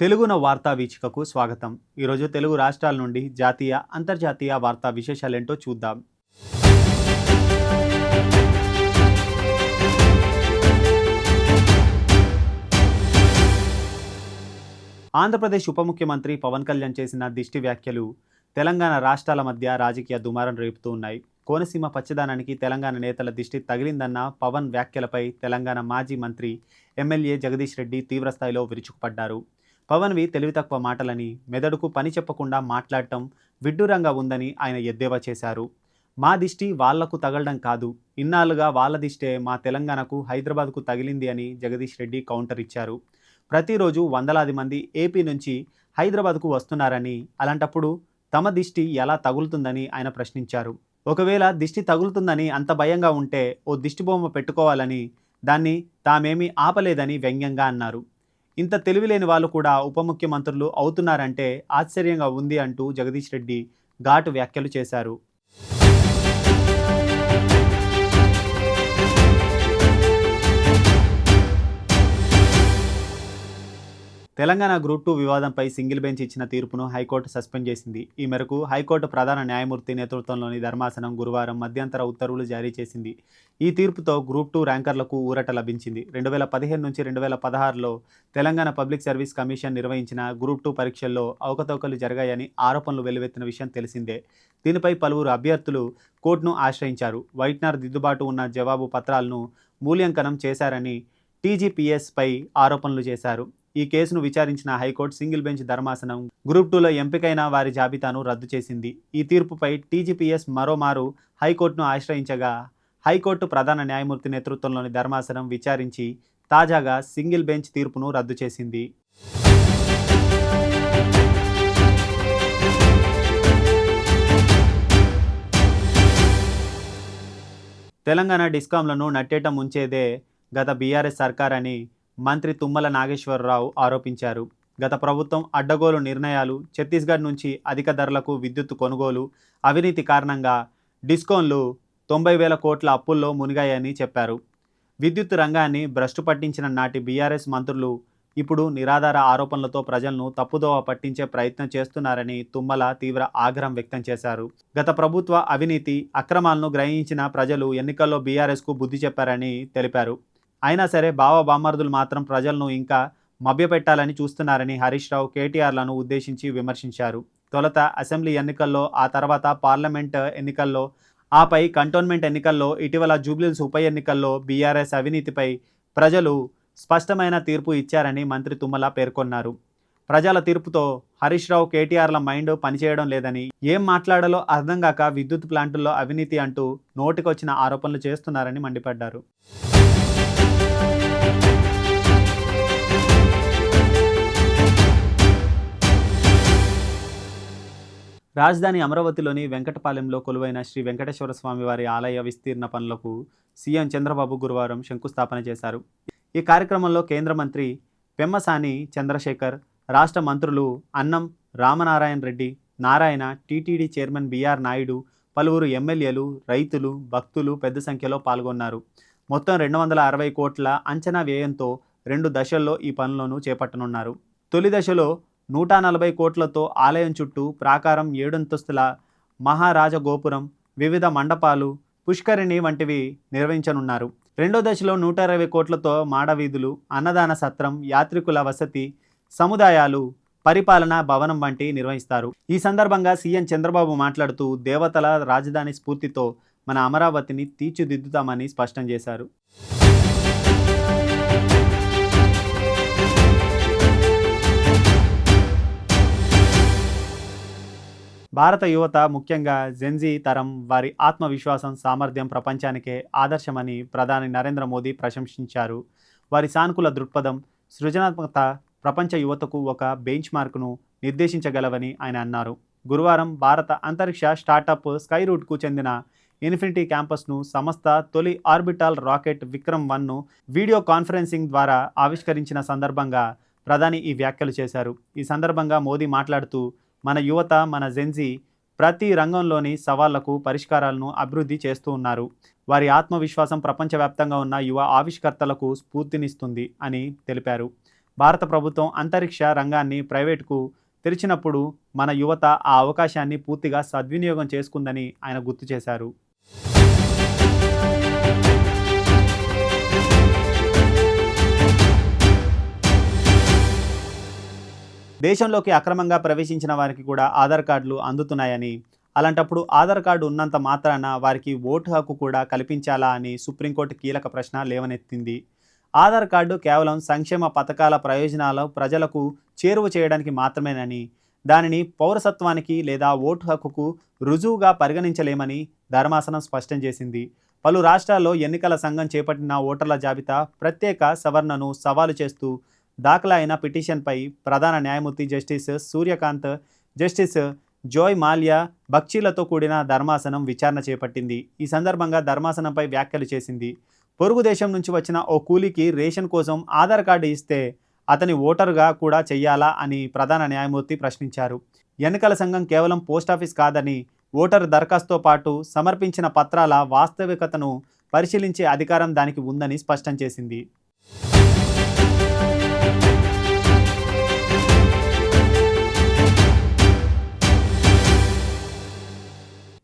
తెలుగున వార్తా వీచికకు స్వాగతం. ఈరోజు తెలుగు రాష్ట్రాల నుండి జాతీయ అంతర్జాతీయ వార్తా విశేషాలేంటో చూద్దాం. ఆంధ్రప్రదేశ్ ఉప ముఖ్యమంత్రి పవన్ కళ్యాణ్ చేసిన దిష్టి వ్యాఖ్యలు తెలంగాణ రాష్ట్రాల మధ్య రాజకీయ దుమారం రేపుతూ ఉన్నాయి. కోనసీమ పచ్చదనానికి తెలంగాణ నేతల దిష్టి తగిలిందన్న పవన్ వ్యాఖ్యలపై తెలంగాణ మాజీ మంత్రి ఎమ్మెల్యే జగదీష్ రెడ్డి తీవ్రస్థాయిలో విరుచుకుపడ్డారు. పవన్వి తెలివి తక్కువ మాటలని మెదడుకు పని చెప్పకుండా మాట్లాడటం విడ్డూరంగా ఉందని ఆయన ఎద్దేవా చేశారు. మా దిష్టి వాళ్ళకు తగలడం కాదు. ఇన్నాళ్ళుగా వాళ్ళ దిష్టే మా తెలంగాణకు హైదరాబాద్కు తగిలింది అని జగదీష్ రెడ్డి కౌంటర్ ఇచ్చారు. ప్రతిరోజు వందలాది మంది ఏపీ నుంచి హైదరాబాద్కు వస్తున్నారని అలాంటప్పుడు తమ దిష్టి ఎలా తగులుతుందని ఆయన ప్రశ్నించారు. ఒకవేళ దిష్టి తగులుతుందని అంత భయంగా ఉంటే ఓ దిష్టిబొమ్మ పెట్టుకోవాలని దాన్ని తామేమీ ఆపలేదని వ్యంగ్యంగా అన్నారు. ఇంత తెలివిలేని వాళ్ళు కూడా ఉప ముఖ్యమంత్రులు అవుతున్నారంటే ఆశ్చర్యంగా ఉంది అంటూ జగదీష్ రెడ్డి ఘాటు వ్యాఖ్యలు చేశారు. తెలంగాణ గ్రూప్ టూ వివాదంపై సింగిల్ బెంచ్ ఇచ్చిన తీర్పును హైకోర్టు సస్పెండ్ చేసింది. ఈ మేరకు హైకోర్టు ప్రధాన న్యాయమూర్తి నేతృత్వంలోని ధర్మాసనం గురువారం మధ్యంతర ఉత్తర్వులు జారీ చేసింది. ఈ తీర్పుతో గ్రూప్ టూ ర్యాంకర్లకు ఊరట లభించింది. రెండు వేల పదిహేను నుంచి రెండు వేల పదహారులో తెలంగాణ పబ్లిక్ సర్వీస్ కమిషన్ నిర్వహించిన గ్రూప్ టూ పరీక్షల్లో అవకతవకలు జరిగాయని ఆరోపణలు వెల్లువెత్తిన విషయం తెలిసిందే. దీనిపై పలువురు అభ్యర్థులు కోర్టును ఆశ్రయించారు. వైట్నర్ దిద్దుబాటు ఉన్న జవాబు పత్రాలను మూల్యాంకనం చేశారని టీజీపీఎస్పై ఆరోపణలు చేశారు. ఈ కేసును విచారించిన హైకోర్టు సింగిల్ బెంచ్ ధర్మాసనం గ్రూప్ టూలో ఎంపికైన వారి జాబితాను రద్దు చేసింది. ఈ తీర్పుపై టీజీపీఎస్ మరోమారు హైకోర్టును ఆశ్రయించగా హైకోర్టు ప్రధాన న్యాయమూర్తి నేతృత్వంలోని ధర్మాసనం విచారించి తాజాగా సింగిల్ బెంచ్ తీర్పును రద్దు చేసింది. తెలంగాణ డిస్కాంలను నట్టేట ముంచేదే గత బీఆర్ఎస్ సర్కార్ అని మంత్రి తుమ్మల నాగేశ్వరరావు ఆరోపించారు. గత ప్రభుత్వం అడ్డగోలు నిర్ణయాలు ఛత్తీస్గఢ్ నుంచి అధిక ధరలకు విద్యుత్ కొనుగోలు అవినీతి కారణంగా డిస్కౌన్లు తొంభై వేల కోట్ల అప్పుల్లో మునిగాయని చెప్పారు. విద్యుత్ రంగాన్ని భ్రష్టు పట్టించిన నాటి బీఆర్ఎస్ మంత్రులు ఇప్పుడు నిరాధార ఆరోపణలతో ప్రజలను తప్పుదోవ పట్టించే ప్రయత్నం చేస్తున్నారని తుమ్మల తీవ్ర ఆగ్రహం వ్యక్తం చేశారు. గత ప్రభుత్వ అవినీతి అక్రమాలను గ్రహించిన ప్రజలు ఎన్నికల్లో బీఆర్ఎస్కు బుద్ధి చెప్పారని తెలిపారు. అయినా సరే బావ బామ్మర్దులు మాత్రం ప్రజలను ఇంకా మభ్యపెట్టాలని చూస్తున్నారని హరీష్ రావు కేటీఆర్లను ఉద్దేశించి విమర్శించారు. తొలుత అసెంబ్లీ ఎన్నికల్లో ఆ తర్వాత పార్లమెంట్ ఎన్నికల్లో ఆపై కంటోన్మెంట్ ఎన్నికల్లో ఇటీవల జూబ్లీల్స్ ఉప ఎన్నికల్లో బీఆర్ఎస్ అవినీతిపై ప్రజలు స్పష్టమైన తీర్పు ఇచ్చారని మంత్రి తుమ్మల పేర్కొన్నారు. ప్రజల తీర్పుతో హరీష్ రావు కేటీఆర్ల మైండ్ పనిచేయడం లేదని ఏం మాట్లాడాలో అర్థం కాక విద్యుత్ ప్లాంటుల్లో అవినీతి అంటూ నోటికొచ్చిన ఆరోపణలు చేస్తున్నారని మండిపడ్డారు. రాజధాని అమరావతిలోని వెంకటపాలెంలో కొలువైన శ్రీ వెంకటేశ్వర స్వామి వారి ఆలయ విస్తీర్ణ పనులకు సీఎం చంద్రబాబు గురువారం శంకుస్థాపన చేశారు. ఈ కార్యక్రమంలో కేంద్ర మంత్రి పెమ్మసాని చంద్రశేఖర్ రాష్ట్ర మంత్రులు Anam Ramanarayana Reddy Narayana TTD chairman BR Naidu పలువురు ఎమ్మెల్యేలు రైతులు భక్తులు పెద్ద సంఖ్యలో పాల్గొన్నారు. మొత్తం రెండు వందల అరవై కోట్ల అంచనా వ్యయంతో రెండు దశల్లో ఈ పనులను చేపట్టనున్నారు. తొలి దశలో నూట నలభై కోట్లతో ఆలయం చుట్టూ ప్రాకారం ఏడంతస్తుల మహారాజ గోపురం వివిధ మండపాలు పుష్కరిణి వంటివి నిర్వహించనున్నారు. రెండో దశలో నూట ఇరవై కోట్లతో మాడవీధులు అన్నదాన సత్రం యాత్రికుల వసతి సముదాయాలు పరిపాలన భవనం వంటి నిర్వహిస్తారు. ఈ సందర్భంగా సీఎం చంద్రబాబు మాట్లాడుతూ దేవతల రాజధాని స్ఫూర్తితో మన అమరావతిని తీర్చిదిద్దుతామని స్పష్టం చేశారు. భారత యువత ముఖ్యంగా జెన్జీ తరం వారి ఆత్మవిశ్వాసం సామర్థ్యం ప్రపంచానికే ఆదర్శమని ప్రధాని నరేంద్ర మోదీ ప్రశంసించారు. వారి సానుకూల దృక్పథం సృజనాత్మకత ప్రపంచ యువతకు ఒక బెంచ్ మార్కును నిర్దేశించగలవని ఆయన అన్నారు. గురువారం భారత అంతరిక్ష స్టార్టప్ స్కై రూట్కు చెందిన ఇన్ఫినిటీ క్యాంపస్ను సంస్థ తొలి ఆర్బిటాల్ రాకెట్ విక్రమ్ వన్ను వీడియో కాన్ఫరెన్సింగ్ ద్వారా ఆవిష్కరించిన సందర్భంగా ప్రధాని ఈ వ్యాఖ్యలు చేశారు. ఈ సందర్భంగా మోదీ మాట్లాడుతూ మన యువత మన జెన్జీ ప్రతి రంగంలోని సవాళ్ళకు పరిష్కారాలను అభివృద్ధి చేస్తూ ఉన్నారు. వారి ఆత్మవిశ్వాసం ప్రపంచవ్యాప్తంగా ఉన్న యువ ఆవిష్కర్తలకు స్ఫూర్తినిస్తుంది అని తెలిపారు. భారత ప్రభుత్వం అంతరిక్ష రంగాన్ని ప్రైవేటుకు తెరిచినప్పుడు మన యువత ఆ అవకాశాన్ని పూర్తిగా సద్వినియోగం చేసుకుందని ఆయన గుర్తు చేశారు. దేశంలోకి అక్రమంగా ప్రవేశించిన వారికి కూడా ఆధార్ కార్డులు అందుతున్నాయని అలాంటప్పుడు ఆధార్ కార్డు ఉన్నంత మాత్రాన వారికి ఓటు హక్కు కూడా కల్పించాలా అని సుప్రీంకోర్టు కీలక ప్రశ్న లేవనెత్తింది. ఆధార్ కార్డు కేవలం సంక్షేమ పథకాల ప్రయోజనాలు ప్రజలకు చేరువ చేయడానికి మాత్రమేనని దానిని పౌరసత్వానికి లేదా ఓటు హక్కుకు రుజువుగా పరిగణించలేమని ధర్మాసనం స్పష్టం చేసింది. పలు రాష్ట్రాల్లో ఎన్నికల సంఘం చేపట్టిన ఓటర్ల జాబితా ప్రత్యేక సవరణను సవాలు చేస్తూ దాఖలైన పిటిషన్పై ప్రధాన న్యాయమూర్తి justice Surya Kant justice Joymalya బక్షీలతో కూడిన ధర్మాసనం విచారణ చేపట్టింది. ఈ సందర్భంగా ధర్మాసనంపై వ్యాఖ్యలు చేసింది. పొరుగు దేశం నుంచి వచ్చిన ఓ కూలీకి రేషన్ కోసం ఆధార్ కార్డు ఇస్తే అతని ఓటరుగా కూడా చెయ్యాలా అని ప్రధాన న్యాయమూర్తి ప్రశ్నించారు. ఎన్నికల సంఘం కేవలం పోస్టాఫీస్ కాదని ఓటరు దరఖాస్తుతో పాటు సమర్పించిన పత్రాల వాస్తవికతను పరిశీలించే అధికారం దానికి ఉందని స్పష్టం చేసింది.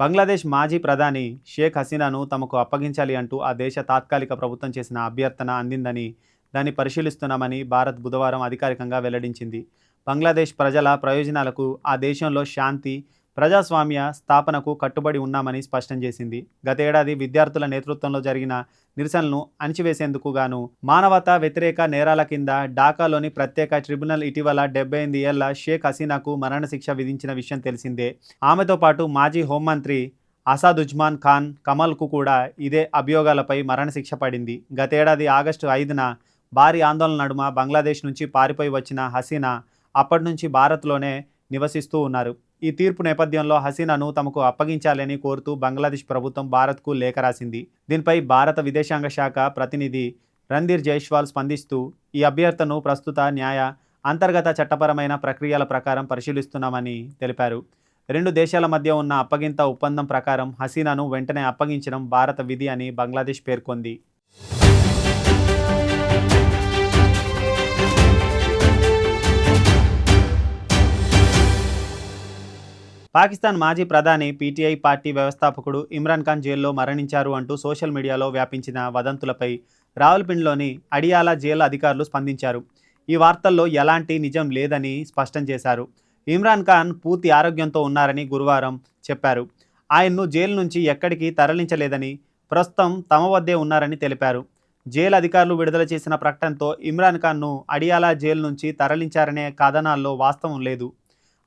బంగ్లాదేశ్ మాజీ ప్రధాని షేక్ హసీనాను తమకు అప్పగించాలి అంటూ ఆ దేశ తాత్కాలిక ప్రభుత్వం చేసిన అభ్యర్థన అందిందని దాన్ని పరిశీలిస్తున్నామని భారత్ బుధవారం అధికారికంగా వెల్లడించింది. బంగ్లాదేశ్ ప్రజల ప్రయోజనాలకు ఆ దేశంలో శాంతి ప్రజాస్వామ్య స్థాపనకు కట్టుబడి ఉన్నామని స్పష్టం చేసింది. గతేడాది విద్యార్థుల నేతృత్వంలో జరిగిన నిరసనలను అణిచివేసేందుకు గాను మానవతా వ్యతిరేక నేరాల కింద ఢాకాలోని ప్రత్యేక ట్రిబ్యునల్ ఇటీవల డెబ్బై ఎనిమిది ఏళ్ళ షేక్ హసీనాకు మరణశిక్ష విధించిన విషయం తెలిసిందే. ఆమెతో పాటు మాజీ హోంమంత్రి అసాదుజ్మాన్ ఖాన్ కమల్కు కూడా ఇదే అభియోగాలపై మరణశిక్ష పడింది. గతేడాది ఆగస్టు ఐదున భారీ ఆందోళన నడుమ బంగ్లాదేశ్ నుంచి పారిపోయి వచ్చిన హసీనా అప్పటి నుంచి భారత్లోనే నివసిస్తూ ఉన్నారు. ఈ తీర్పు నేపథ్యంలో హసీనాను తమకు అప్పగించాలని కోరుతూ బంగ్లాదేశ్ ప్రభుత్వం భారత్కు లేఖ రాసింది. దీనిపై భారత విదేశాంగ శాఖ ప్రతినిధి రణధీర్ జైష్వాల్ స్పందిస్తూ ఈ అభ్యర్థను ప్రస్తుత న్యాయ అంతర్గత చట్టపరమైన ప్రక్రియల ప్రకారం పరిశీలిస్తున్నామని తెలిపారు. రెండు దేశాల మధ్య ఉన్న అప్పగింత ఒప్పందం ప్రకారం హసీనాను వెంటనే అప్పగించడం భారత విధి అని బంగ్లాదేశ్ పేర్కొంది. పాకిస్తాన్ మాజీ ప్రధాని పీటీఐ పార్టీ వ్యవస్థాపకుడు ఇమ్రాన్ ఖాన్ జైల్లో మరణించారు అంటూ సోషల్ మీడియాలో వ్యాపించిన వదంతులపై రావులపిండిలోని అడియాలా జైలు అధికారులు స్పందించారు. ఈ వార్తల్లో ఎలాంటి నిజం లేదని స్పష్టం చేశారు. ఇమ్రాన్ ఖాన్ పూర్తి ఆరోగ్యంతో ఉన్నారని గురువారం చెప్పారు. ఆయన్ను జైలు నుంచి ఎక్కడికి తరలించలేదని ప్రస్తుతం తమ వద్దే ఉన్నారని తెలిపారు. జైలు అధికారులు విడుదల చేసిన ప్రకటనతో ఇమ్రాన్ ఖాన్ను అడియాలా జైలు నుంచి తరలించారనే కథనాల్లో వాస్తవం లేదు.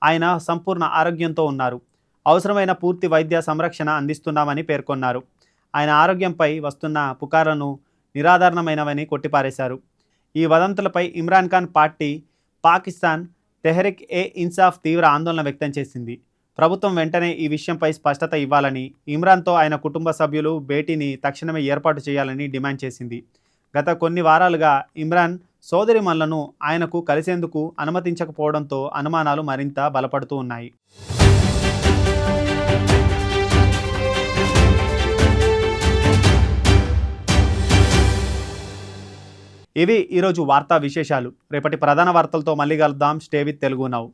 ఆయన సంపూర్ణ ఆరోగ్యంతో ఉన్నారు. అవసరమైన పూర్తి వైద్య సంరక్షణ అందిస్తున్నామని పేర్కొన్నారు. ఆయన ఆరోగ్యంపై వస్తున్న పుకార్లను నిరాధారణమైనవని కొట్టిపారేశారు. ఈ వదంతులపై ఇమ్రాన్ ఖాన్ పార్టీ పాకిస్తాన్ తెహరిక్ ఏ ఇన్సాఫ్ తీవ్ర ఆందోళన వ్యక్తం చేసింది. ప్రభుత్వం వెంటనే ఈ విషయంపై స్పష్టత ఇవ్వాలని ఇమ్రాన్తో ఆయన కుటుంబ సభ్యులు భేటీని తక్షణమే ఏర్పాటు చేయాలని డిమాండ్ చేసింది. గత కొన్ని వారాలుగా ఇమ్రాన్ సోదరిమణులను ఆయనకు కలిసేందుకు అనుమతించకపోవడంతో అనుమానాలు మరింత బలపడుతూ ఉన్నాయి. ఇవి ఈరోజు వార్తా విశేషాలు. రేపటి ప్రధాన వార్తలతో మళ్ళీ కలుద్దాం. Stay with Telugu now.